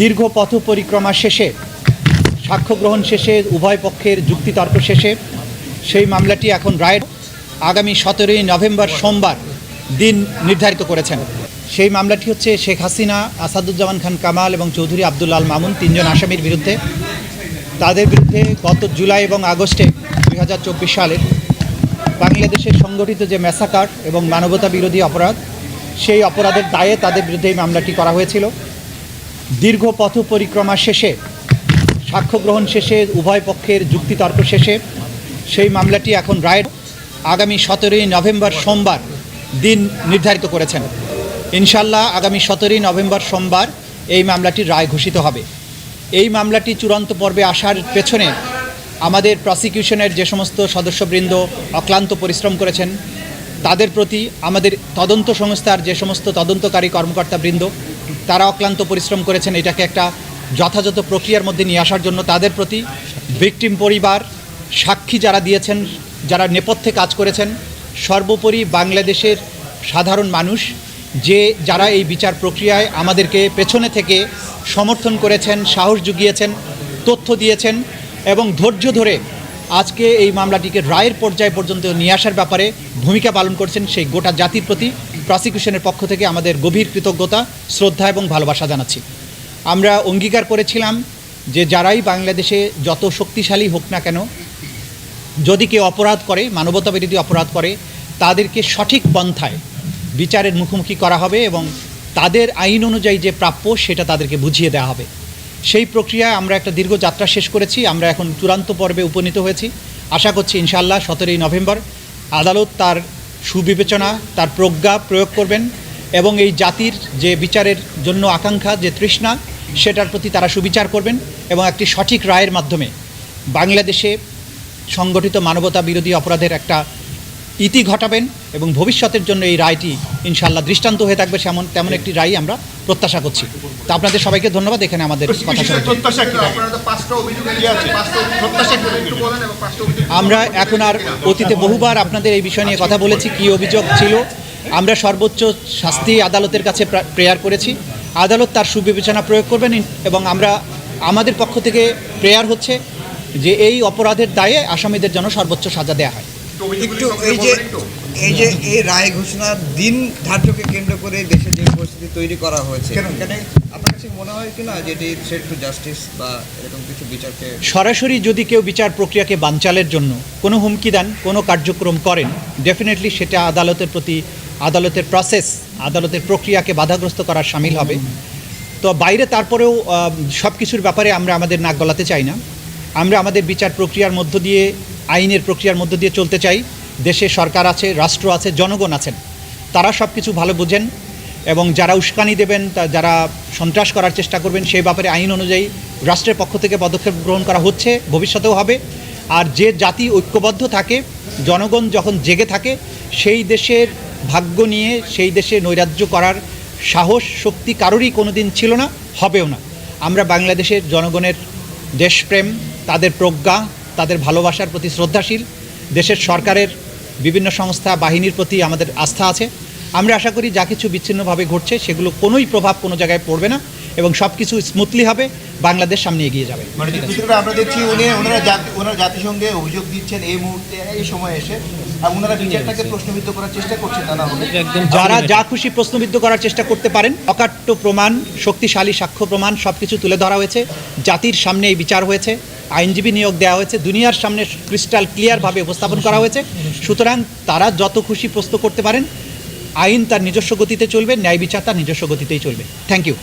দীর্ঘ পথ পরিক্রমা শেষে, সাক্ষ্য গ্রহণ শেষে, উভয় পক্ষের যুক্তিতর্ক শেষে, সেই মামলাটি এখন রায় আগামী সতেরোই নভেম্বর সোমবার দিন নির্ধারিত করেছেন। সেই মামলাটি হচ্ছে শেখ হাসিনা, আসাদুজ্জামান খান কামাল এবং চৌধুরী আব্দুল আল মামুন তিনজন আসামির বিরুদ্ধে। তাদের বিরুদ্ধে গত জুলাই এবং আগস্টে দুই হাজার চব্বিশ সালের বাংলাদেশের সংগঠিত যে ম্যাসাকার এবং মানবতা বিরোধী অপরাধ, সেই অপরাধের দায়ে তাদের বিরুদ্ধে এই মামলাটি করা হয়েছিল। দীর্ঘ পথ পরিক্রমা শেষে, সাক্ষ্য গ্রহণ শেষে, উভয় পক্ষের যুক্তিতর্ক শেষে সেই মামলাটি এখন রায় আগামী সতেরোই নভেম্বর সোমবার দিন নির্ধারিত করেছেন। ইনশাল্লাহ আগামী সতেরোই নভেম্বর সোমবার এই মামলাটির রায় ঘোষিত হবে। এই মামলাটি চূড়ান্ত পর্বে আসার পেছনে আমাদের প্রসিকিউশনের যে সমস্ত সদস্যবৃন্দ অক্লান্ত পরিশ্রম করেছেন, তাদের প্রতি আমাদের তদন্ত সংস্থার যে সমস্ত তদন্তকারী কর্মকর্তাবৃন্দ তারা অক্লান্ত পরিশ্রম করেছেন এটাকে একটা যথাযথ প্রক্রিয়ার মধ্যে নিয়ে আসার জন্য তাদের প্রতি ভিকটিম পরিবার, সাক্ষী যারা দিয়েছেন, যারা নেপথ্যে কাজ করেছেন, সর্বোপরি বাংলাদেশের সাধারণ মানুষ, যে যারা এই বিচার প্রক্রিয়ায় আমাদেরকে পেছনে থেকে সমর্থন করেছেন, সাহস জুগিয়েছেন, তথ্য দিয়েছেন এবং ধৈর্য ধরে আজকে এই মামলাটিকে রায়ের পর্যায় পর্যন্ত নিয়ে আসার ব্যাপারে ভূমিকা পালন করছেন সেই গোটা জাতির প্রতি। প্রসিকিউশনের পক্ষ থেকে আমাদের গভীর কৃতজ্ঞতা, শ্রদ্ধা এবং ভালোবাসা জানাচ্ছি। আমরা অঙ্গীকার করেছিলাম যে যারাই বাংলাদেশে যত শক্তিশালী হোক না কেন, যদি কেউ অপরাধ করে, মানবতা বিরোধী অপরাধ করে, তাদেরকে সঠিক পন্থায় বিচারের মুখোমুখি করা হবে এবং তাদের আইন অনুযায়ী যে প্রাপ্য সেটা তাদেরকে বুঝিয়ে দেওয়া হবে। সেই প্রক্রিয়ায় আমরা একটা দীর্ঘ যাত্রা শেষ করেছি, আমরা এখন চূড়ান্ত পর্বে উপনীত হয়েছি। আশা করছি ইনশাআল্লাহ সতেরোই নভেম্বর আদালত তার সুবিবেচনা, তার প্রজ্ঞা প্রয়োগ করবেন এবং এই জাতির যে বিচারের জন্য আকাঙ্ক্ষা, যে তৃষ্ণা, সেটার প্রতি তারা সুবিচার করবেন এবং একটি সঠিক রায়ের মাধ্যমে বাংলাদেশে সংগঠিত মানবতা বিরোধী অপরাধের একটা ইতি ঘটাবেন এবং ভবিষ্যতের জন্য এই রায়টি ইনশাল্লাহ দৃষ্টান্ত হয়ে থাকবে, সেমন তেমন একটি রায় আমরা প্রত্যাশা করছি। তো আপনাদের সবাইকে ধন্যবাদ এখানে আমাদের কথা শোনার জন্য। প্রত্যাশা কি? থাকে? আপনারা তো পাঁচটা অভিযোগ কি আছে পাঁচটা প্রত্যাশা কি একটু বলেন এবং পাঁচটা অভিযোগ আমরা এখন আর অতীতে বহুবার আপনাদের এই বিষয় নিয়ে কথা বলেছি কি অভিযোগ ছিল। আমরা সর্বোচ্চ শাস্তি আদালতের কাছে প্রেয়ার করেছি। আদালত তার সুবিবেচনা প্রয়োগ করবেন এবং আমরা আমাদের পক্ষ থেকে প্রেয়ার হচ্ছে যে এই অপরাধের দায়ে আসামিদের জন্য সর্বোচ্চ সাজা দেওয়া হয়। একটু এই যে এই যে এই রায় ঘোষণার দিন ধার্যকে কেন্দ্র করে দেশে যে পরিস্থিতি তৈরি করা হয়েছে কেন? এখানে আপনার কাছে মনে হয় কিনা যে এটি থ্রেট টু জাস্টিস বা এরকম কিছু বিচারকে সরাসরি যদি কেউ বিচার প্রক্রিয়াকে বানচালের জন্য কোনো হুমকি দেন কোনো কার্যক্রম করেন ডেফিনেটলি সেটা আদালতের প্রতি আদালতের প্রসেস আদালতের প্রক্রিয়াকে বাধাগ্রস্ত করার সামিল হবে। তো বাইরে তারপরেও সব কিছুর ব্যাপারে আমরা আমাদের নাক গলাতে চাই না। আমরা আমাদের বিচার প্রক্রিয়ার মধ্য দিয়ে আইনের প্রক্রিয়ার মধ্য দিয়ে চলতে চাই। দেশে সরকার আছে, রাষ্ট্র আছে, জনগণ আছেন। তারা সব কিছু ভালো বোঝেন এবং যারা উস্কানি দেবেন, তা যারা সন্ত্রাস করার চেষ্টা করবেন, সেই ব্যাপারে আইন অনুযায়ী রাষ্ট্রের পক্ষ থেকে পদক্ষেপ গ্রহণ করা হচ্ছে, ভবিষ্যতেও হবে। আর যে জাতি ঐক্যবদ্ধ থাকে, জনগণ যখন জেগে থাকে, সেই দেশের ভাগ্য নিয়ে, সেই দেশে নৈরাজ্য করার সাহস, শক্তি কারোরই কোনো দিন ছিল না, হবেও না। আমরা বাংলাদেশের জনগণের দেশপ্রেম, তাদের প্রজ্ঞা, তাদের ভালোবাসার প্রতি শ্রদ্ধাশীল। দেশের সরকারের বিভিন্ন সংস্থা বাহিনীর প্রতি আমাদের আস্থা আছে। আমরা আশা করি যা কিছু বিচ্ছিন্নভাবে ঘটছে সেগুলো কোনোই প্রভাব কোনো জায়গায় পড়বে না এবং সব কিছু স্মুথলি হবে বাংলাদেশ সামনে এগিয়ে যাবে। আমরা দেখছি উনি ওনারা ওনারা জাতিসংঘে অভিযোগ দিচ্ছেন এই মুহূর্তে এই সময় এসে। আর ওনারা বিচারটাকে প্রশ্নবিদ্ধ করার চেষ্টা করছেন নানা যারা যা খুশি প্রশ্নবিদ্ধ করার চেষ্টা করতে পারেন অকাট্য প্রমাণ শক্তিশালী সাক্ষ্য প্রমাণ সব কিছু তুলে ধরা হয়েছে। জাতির সামনে এই বিচার হয়েছে। আইনজীবী নিয়োগ দেওয়া হয়েছে। দুনিয়ার সামনে ক্রিস্টাল ক্লিয়ারভাবে উপস্থাপন করা হয়েছে। সুতরাং তারা যত খুশি প্রস্তুত করতে পারেন, আইন তার নিজস্ব গতিতে চলবে, ন্যায় বিচার তার নিজস্ব গতিতেই চলবে। Thank you